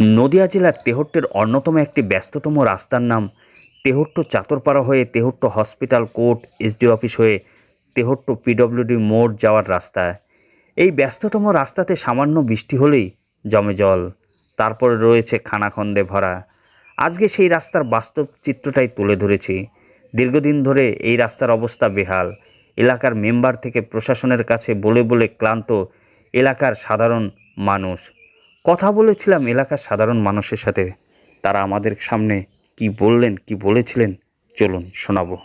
নদিয়া জেলার তেহট্টের অন্যতম একটি ব্যস্ততম রাস্তার নাম তেহট্ট চাতরপাড়া হয়ে Tehatta hospital court, SD office হয়ে তেহট্ট পিডব্লিউডি মোড় যাওয়ার রাস্তা। এই ব্যস্ততম রাস্তাতে সামান্য বৃষ্টি হলেই জমে জল। তারপরে রয়েছে খানাখন্দে ভরা। আজকে সেই রাস্তার বাস্তব চিত্রটাই তুলে ধরেছি। দীর্ঘদিন ধরে এই রাস্তার অবস্থা বেহাল। এলাকার মেম্বার থেকে প্রশাসনের কাছে বলে বলে ক্লান্ত এলাকার সাধারণ মানুষ। কথা বলেছিলাম এলাকার সাধারণ মানুষের সাথে। তারা আমাদের সামনে কি বললেন, কি বলেছিলেন, চলুন শোনাবো।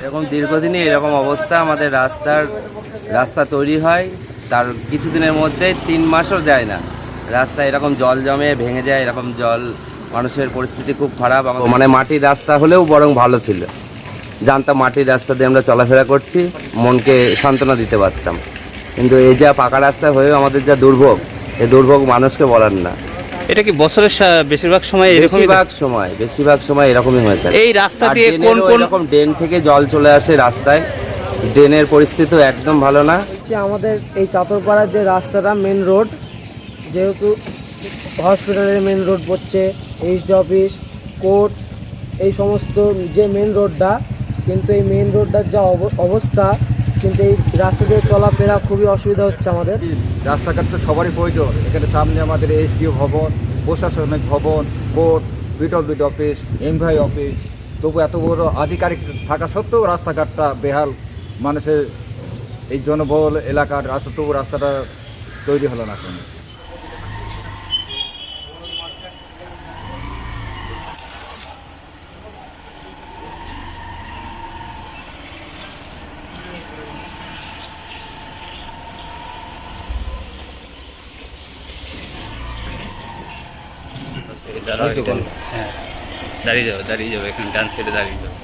এরকম দীর্ঘদিনই এরকম অবস্থা আমাদের রাস্তার রাস্তা তৈরি হয় তার কিছুদিনের মধ্যে তিন মাসও যায় না। রাস্তা এরকম জল জমে ভেঙে যায় এরকম জল মানুষের পরিস্থিতি খুব খারাপ। মানে মাটির রাস্তা হলেও বরং ভালো ছিল। জানতাম মাটির রাস্তা দিয়ে আমরা চলাফেরা করছি মনকে সান্ত্বনা দিতে পারতাম। কিন্তু এই যা পাকা রাস্তা হয়েও আমাদের যা দুর্ভোগ এই দুর্ভোগ মানুষকে বলার না। এটা কি বছরের সা- বেশিরভাগ সময় এরকমই বেশিরভাগ সময় বেশিরভাগ সময় এরকমই হয়ে থাকে। এই রাস্তা আর দিয়ে কোন ড্রেনেরও কোন এরকম ড্রেন থেকে জল চলে আসে রাস্তায়। ড্রেনের পরিস্থিতি একদম ভালো না। হচ্ছে আমাদের এই চাতরপাড়ার যে রাস্তাটা মেন রোড যেহেতু হসপিটালের মেন রোড পড়ছে এইচডি অফিস কোর্ট এই সমস্ত যে মেন রোডটা কিন্তু এই মেন রোডটার যা অব- অবস্থা কিন্তু এই রাস্তা দিয়ে চলাফেরা খুবই অসুবিধা হচ্ছে আমাদের। রাস্তাঘাট তো সবারই প্রয়োজন। এখানে সামনে আমাদের এসডিও ভবন, প্রশাসনিক ভবন, court, PWD office, MVI office. তবু এত বড় আধিকারিক থাকা সত্ত্বেও রাস্তাঘাটটা বেহাল। মানুষের এই জনবহুল এলাকার রাস্তা, তবু রাস্তাটা তৈরি হলো না কোনো দাঁড়া হ্যাঁ। দাঁড়িয়ে যাও দাঁড়িয়ে যাও এখানে ডান সাইডে দাঁড়িয়ে যাও।